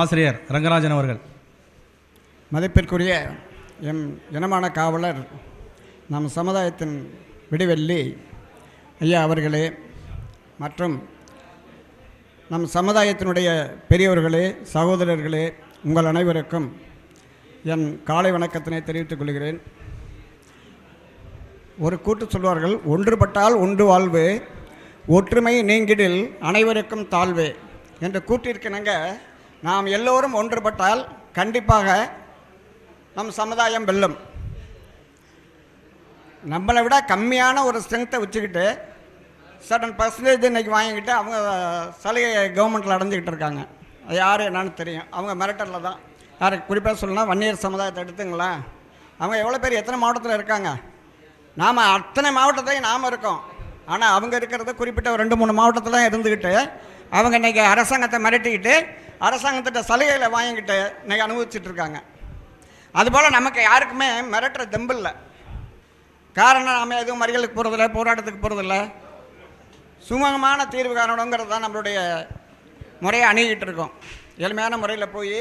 ஆசிரியர் ரங்கராஜன் அவர்கள். மதிப்பிற்குரிய எம் இனமான காவலர் நம் சமுதாயத்தின் விடுவெள்ளி ஐயா அவர்களே மற்றும் நம் சமுதாயத்தினுடைய பெரியவர்களே சகோதரர்களே உங்கள் அனைவருக்கும் என் காலை வணக்கத்தினை தெரிவித்துக் கொள்கிறேன். ஒரு கூட்டு சொல்வார்கள் ஒன்றுபட்டால் ஒன்று வாழ்வு ஒற்றுமை நீங்கிடில் அனைவருக்கும் தாழ்வு என்ற கூட்டிற்கிணங்க நாம் எல்லோரும் ஒன்றுபட்டால் கண்டிப்பாக நம் சமுதாயம் வெல்லும். நம்மளை விட கம்மியான ஒரு ஸ்ட்ரென்த்தை வச்சுக்கிட்டு சடன் பர்சன்டேஜ் இன்றைக்கி வாங்கிக்கிட்டு அவங்க சலுகை கவர்மெண்ட்டில் அடைஞ்சிக்கிட்டு இருக்காங்க. அது யார் என்னன்னு தெரியும். அவங்க மிரட்டலில் தான். யார் குறிப்பாக சொல்லலாம் வன்னியர் சமுதாயத்தை எடுத்துங்களா அவங்க எவ்வளோ பேர் எத்தனை மாவட்டத்தில் இருக்காங்க? நாம் அத்தனை மாவட்டத்தையும் நாம் இருக்கோம். ஆனால் அவங்க இருக்கிறது குறிப்பிட்ட ஒரு ரெண்டு மூணு மாவட்டத்தில் தான் இருந்துக்கிட்டு அவங்க இன்றைக்கி அரசாங்கத்தை மிரட்டிக்கிட்டு அரசாங்கத்திட்ட சலுகைகளை வாங்கிக்கிட்டு இன்றைக்கி அனுபவிச்சுட்டு இருக்காங்க அதுபோல் நமக்கு யாருக்குமே மிரட்டுற தெம்பு இல்லை. காரணம் நாம் எதுவும் மறியலுக்கு போகிறதில்ல போராட்டத்துக்கு போகிறதில்ல சுமூகமான தீர்வு காணணுங்கிறது தான் நம்மளுடைய முறையை அணுகிட்டு இருக்கோம். எளிமையான முறையில் போய்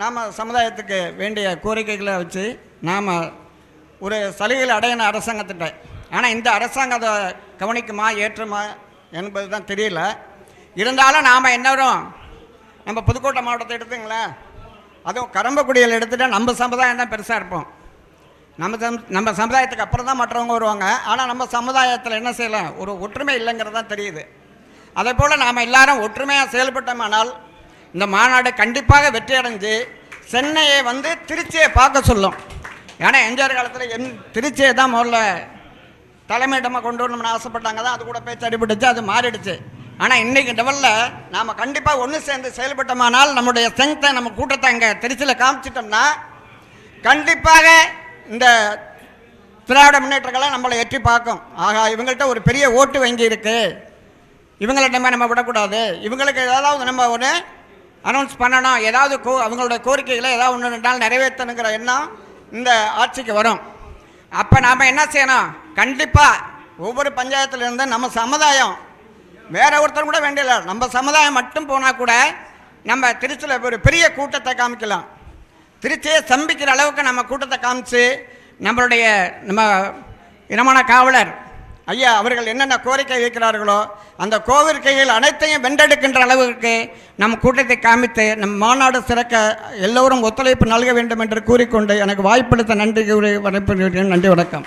நாம் சமுதாயத்துக்கு வேண்டிய கோரிக்கைகளை வச்சு நாம் ஒரு சலுகைகள் அடையணும் அரசாங்கத்திட்ட. ஆனால் இந்த அரசாங்கம் அதை கவனிக்குமா ஏற்றுமா என்பது தான் தெரியல. இருந்தாலும் நாம் என்னரும் நம்ம புதுக்கோட்டை மாவட்டத்தை எடுத்துங்களேன் அதுவும் கரம்பக்குடியில் எடுத்துகிட்டா நம்ம சமுதாயம் தான் பெருசாக இருப்போம். நம்ம சம் நம்ம சமுதாயத்துக்கு அப்புறம் தான் மற்றவங்க வருவாங்க. ஆனால் நம்ம சமுதாயத்தில் என்ன செய்யலாம் ஒரு ஒற்றுமை இல்லைங்கிறது தான் தெரியுது. அதே போல் நாம் எல்லாரும் ஒற்றுமையாக செயல்பட்டோமானால் இந்த மாநாடு கண்டிப்பாக வெற்றி அடைஞ்சு சென்னையை வந்து திருச்சியை பார்க்க சொல்லும். ஏன்னா எம்ஜிஆர் காலத்தில் என் திருச்சியை தான் முதல்ல தலைமையிடமாக கொண்டு வரணும்னு ஆசைப்பட்டாங்க தான். அது கூட பேச்சு அடிபட்டுச்சு அது மாறிடுச்சு. ஆனால் இன்றைக்கி லெவலில் நாம் கண்டிப்பாக ஒன்று சேர்ந்து செயல்பட்டோமானால் நம்முடைய ஸ்ட்ரென்த்தை நம்ம கூட்டத்தை அங்கே திருச்சியில் காமிச்சிட்டோம்னா கண்டிப்பாக இந்த திராவிட முன்னேற்றங்களை நம்மளை எட்டி பார்க்கும். ஆகா இவங்கள்ட்ட ஒரு பெரிய ஓட்டு வங்கி இருக்குது இவங்கள்ட்ட நம்ம விடக்கூடாது. இவங்களுக்கு ஏதாவது நம்ம ஒன்று அனௌன்ஸ் பண்ணணும். ஏதாவது கோ அவங்களோட கோரிக்கைகளை ஏதாவது ஒன்று ரெண்டு நாள் நிறைவேற்றணுங்கிற எண்ணம் இந்த ஆட்சிக்கு வரும். அப்போ நாம் என்ன செய்யணும்? கண்டிப்பாக ஒவ்வொரு பஞ்சாயத்துலேருந்து நம்ம சமுதாயம் வேற ஒருத்தர் கூட வேண்டியல நம்ம சமுதாயம் மட்டும் போனால் கூட நம்ம திருச்சியில் ஒரு பெரிய கூட்டத்தை காமிக்கலாம். திருச்சியை சம்பிக்கிற அளவுக்கு நம்ம கூட்டத்தை காமிச்சு நம்மளுடைய நம்ம இனமான காவலர் ஐயா அவர்கள் என்னென்ன கோரிக்கை வைக்கிறார்களோ அந்த கோரிக்கைகள் அனைத்தையும் வென்றெடுக்கின்ற அளவுக்கு நம் கூட்டத்தை காமித்து நம் மாநாடு சிறக்க எல்லோரும் ஒத்துழைப்பு நல்க வேண்டும் என்று கூறிக்கொண்டு எனக்கு வாய்ப்பளித்த நன்றி கூறி வரப்படுகிறேன் நன்றி வணக்கம்.